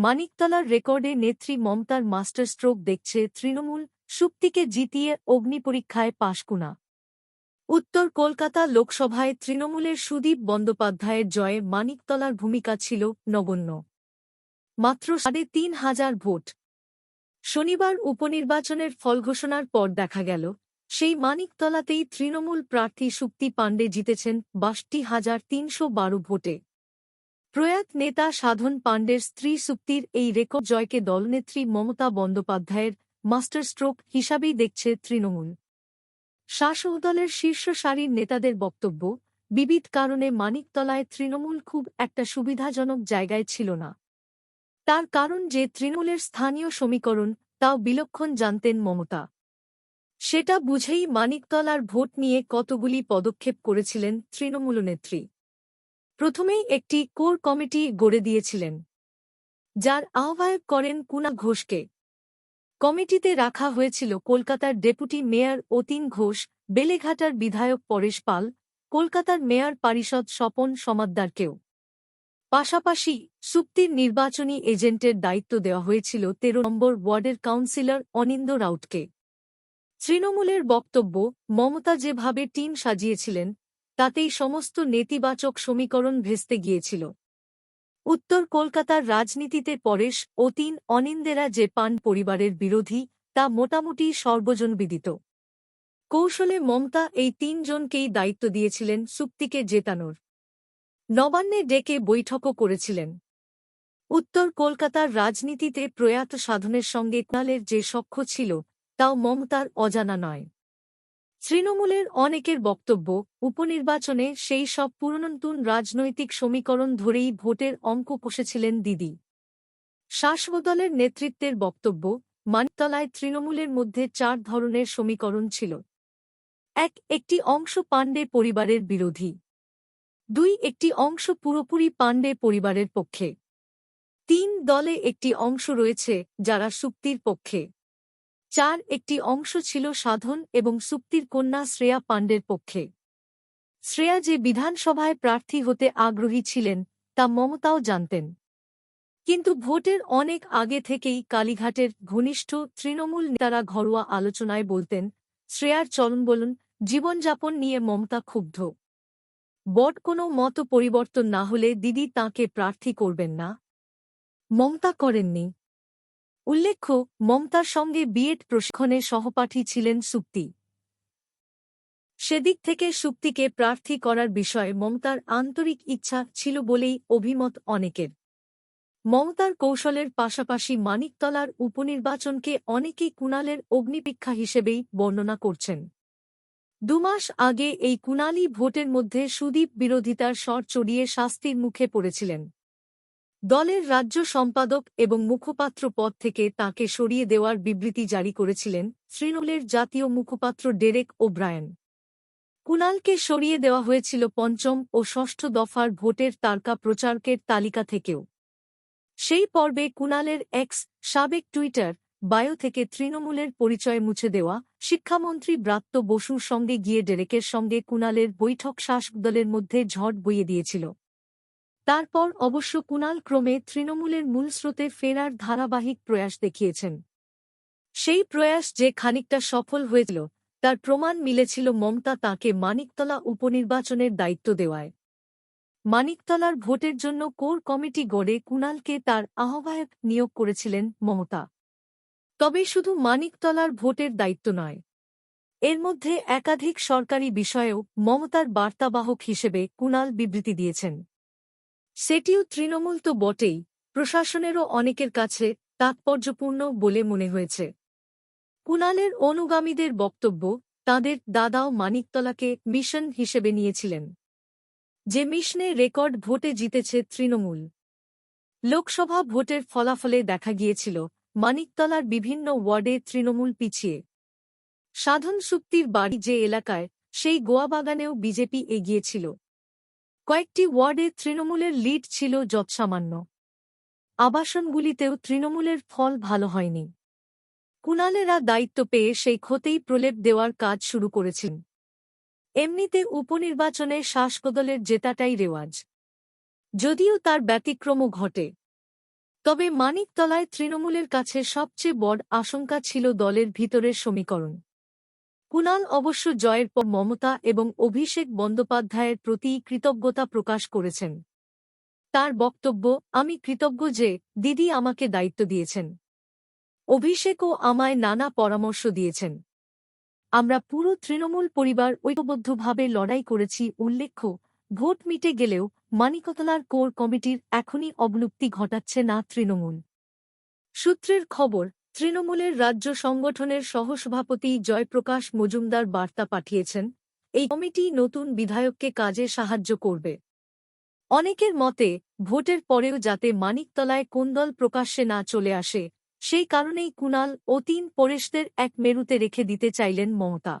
মানিকতলার রেকর্ডে নেত্রী মমতার মাস্টার স্ট্রোক দেখছে তৃণমূল, সুপ্তিকে জিতিয়ে অগ্নি অগ্নিপরীক্ষায় পাশকুনা উত্তর কলকাতা লোকসভায় তৃণমূলের সুদীপ বন্দ্যোপাধ্যায়ের জয়ে মানিকতলার ভূমিকা ছিল নগণ্য। মাত্র সাড়ে তিন হাজার ভোট। শনিবার উপনির্বাচনের ফল ঘোষণার পর দেখা গেল, সেই মানিকতলাতেই তৃণমূল প্রার্থী সুক্তি পাণ্ডে জিতেছেন বাষট্টি হাজার তিনশো বারো ভোটে। প্রয়াত নেতা সাধন পাণ্ডের স্ত্রী সুক্তির এই রেকর্ড জয়কে দলনেত্রী মমতা বন্দ্যোপাধ্যায়ের মাস্টার স্ট্রোক হিসাবেই দেখছে তৃণমূল। শাসক দলের শীর্ষ সারির নেতাদের বক্তব্য, বিবিধ কারণে মানিকতলায় তৃণমূল খুব একটা সুবিধাজনক জায়গায় ছিল না। তার কারণ যে তৃণমূলের স্থানীয় সমীকরণ, তাও বিলক্ষণ জানতেন মমতা। সেটা বুঝেই মানিকতলার ভোট নিয়ে কতগুলি পদক্ষেপ করেছিলেন তৃণমূল নেত্রী। প্রথমেই একটি কোর কমিটি গড়ে দিয়েছিলেন, যার আহ্বায়ক করেন কুনা ঘোষকে। কমিটিতে রাখা হয়েছিল কলকাতার ডেপুটি মেয়র অতীন ঘোষ, বেলেঘাটার বিধায়ক পরেশ পাল, কলকাতার মেয়র পারিষদ স্বপন সমাদ্দারকেও। পাশাপাশি সুক্তির নির্বাচনী এজেন্টের দায়িত্ব দেওয়া হয়েছিল তেরো নম্বর ওয়ার্ডের কাউন্সিলর অনিন্দ রাউটকে তৃণমূলের বক্তব্য, মমতা যেভাবে টিম সাজিয়েছিলেন তাতেই সমস্ত নেতিবাচক সমীকরণ ভেস্তে গিয়েছিল। উত্তর কলকাতার রাজনীতিতে পরেশ অতীন অনিন্দেরা যে পান পরিবারের বিরোধী, তা মোটামুটি সর্বজনবিদিত। কৌশলে মমতা এই তিনজনকেই দায়িত্ব দিয়েছিলেন সুক্তিকে জেতানোর। নবান্নে ডেকে বৈঠকও করেছিলেন। উত্তর কলকাতার রাজনীতিতে প্রয়াত সাধনের সঙ্গে কালের যে সখ্য ছিল, তাও মমতার অজানা নয়। তৃণমূলের অনেকের বক্তব্য, উপনির্বাচনে সেই সব পুরনতুন রাজনৈতিক সমীকরণ ধরেই ভোটের অঙ্ক কষেছিলেন দিদি। শাসবদলের নেতৃত্বের বক্তব্য, মানিকতলায় তৃণমূলের মধ্যে চার ধরনের সমীকরণ ছিল। এক, একটি অংশ পাণ্ডে পরিবারের বিরোধী। দুই, একটি অংশ পুরোপুরি পাণ্ডে পরিবারের পক্ষে। তিন, দলে একটি অংশ রয়েছে যারা সুক্তির পক্ষে। চার একটি অংশ ছিল সাধন এবং সুক্তির কন্যা শ্রেয়া পাণ্ডের পক্ষে। শ্রেয়া যে বিধানসভায় প্রার্থী হতে আগ্রহী ছিলেন, তা মমতাও জানতেন। কিন্তু ভোটের অনেক আগে থেকেই কালীঘাটের ঘনিষ্ঠ তৃণমূল নেতারা ঘরোয়া আলোচনায় বলতেন, শ্রেয়ার চলন বলুন, জীবনযাপন নিয়ে মমতা ক্ষুব্ধ। বট কোনো মত পরিবর্তন না হলে দিদি তাকে প্রার্থী করবেন না। মমতা করেননি। উল্লেখ্য, মমতার সঙ্গে বিএড প্রশিক্ষণে সহপাঠী ছিলেন সুক্তি সেদিক থেকে সুক্তিকে প্রার্থী করার বিষয়ে মমতার আন্তরিক ইচ্ছা ছিল বলেই অভিমত অনেকের। মমতার কৌশলের পাশাপাশি মানিকতলার উপনির্বাচনকে অনেকেই কুণালের অগ্নিপীক্ষা হিসেবেই বর্ণনা করছেন। দুমাস আগে এই কুণালী ভোটের মধ্যে সুদীপ বিরোধিতার স্বর চড়িয়ে শাস্তির মুখে পড়েছিলেন। দলের রাজ্য সম্পাদক এবং মুখপাত্র পদ থেকে তাকে সরিয়ে দেওয়ার বিবৃতি জারি করেছিলেন তৃণমূলের জাতীয় মুখপাত্র ডেরেক ও ওব্রায়ন। কুণালকে সরিয়ে দেওয়া হয়েছিল পঞ্চম ও ষষ্ঠ দফার ভোটের তারকা প্রচারকের তালিকা থেকেও। সেই পর্বে কুণালের এক্স, সাবেক টুইটার, বায়ো থেকে তৃণমূলের পরিচয় মুছে দেওয়া শিক্ষামন্ত্রী ব্রাত্য বসুর সঙ্গে গিয়ে ডেরেকের সঙ্গে কুণালের বৈঠক শাসক দলের মধ্যে ঝড় বইয়ে দিয়েছিল। তারপর অবশ্য কুণাল ক্রমে তৃণমূলের মূল স্রোতে ফেরার ধারাবাহিক প্রয়াস দেখিয়েছেন। সেই প্রয়াস যে খানিকটা সফল হয়েছিল, তার প্রমাণ মিলেছিল মমতা তাকে মানিকতলা উপনির্বাচনের দায়িত্ব দেওয়ায়। মানিকতলার ভোটের জন্য কোর কমিটি গড়ে কুণালকে তার আহ্বায়ক নিয়োগ করেছিলেন মমতা। তবে শুধু মানিকতলার ভোটের দায়িত্ব নয়, এর মধ্যে একাধিক সরকারি বিষয়েও মমতার বার্তাবাহক হিসেবে কুণাল বিবৃতি দিয়েছেন। সেটিও তৃণমূল তো বটেই, প্রশাসনেরও অনেকের কাছে তাৎপর্যপূর্ণ বলে মনে হয়েছে। কুণালের অনুগামীদের বক্তব্য তাদের দাদাও মানিকতলাকে মিশন হিসেবে নিয়েছিলেন। যে মিশনে রেকর্ড ভোটে জিতেছে তৃণমূল। লোকসভা ভোটের ফলাফলে দেখা গিয়েছিল মানিকতলার বিভিন্ন ওয়ার্ডে তৃণমূল পিছিয়ে। সাধন সুক্তির বাড়ি যে এলাকায়, সেই গোয়াবাগানেও বিজেপি এগিয়েছিল। কয়েকটি ওয়ার্ডে তৃণমূলের লিড ছিল যৎসামান্য। আবাসনগুলিতেও তৃণমূলের ফল ভালো হয়নি। কুণালেরা দায়িত্ব পেয়ে সেই ক্ষতেই প্রলেপ দেওয়ার কাজ শুরু করেছেন। এমনিতে উপনির্বাচনে শাসকদলের জেতাটাই রেওয়াজ। যদিও তার ব্যতিক্রমও ঘটে। তবে মানিকতলায় তৃণমূলের কাছে সবচেয়ে বড় আশঙ্কা ছিল দলের ভিতরের সমীকরণ। কুণাল অবশ্য জয়ের পর মমতা এবং অভিষেক বন্দ্যোপাধ্যায়ের প্রতি কৃতজ্ঞতা প্রকাশ করেছেন। তার বক্তব্য, আমি কৃতজ্ঞ যে দিদি আমাকে দায়িত্ব দিয়েছেন। অভিষেকও আমায় নানা পরামর্শ দিয়েছেন। আমরা পুরো তৃণমূল পরিবার ঐক্যবদ্ধভাবে লড়াই করেছি। উল্লেখ্য, ভোট মিটে গেলেও মানিকতলার কোর কমিটির এখনই অবলুপ্তি ঘটাচ্ছে না তৃণমূল। সূত্রের খবর তৃণমূলের রাজ্য সংগঠনের সহসভাপতি জয়প্রকাশ মজুমদার বার্তা পাঠিয়েছেন, এই কমিটি নতুন বিধায়ককে কাজে সাহায্য করবে। অনেকের মতে, ভোটের পরেও যাতে মানিকতলায় কোন দল প্রকাশ্যে না চলে আসে, সেই কারণেই কুনাল ও তিন পরেশদের এক মেরুতে রেখে দিতে চাইলেন মমতা।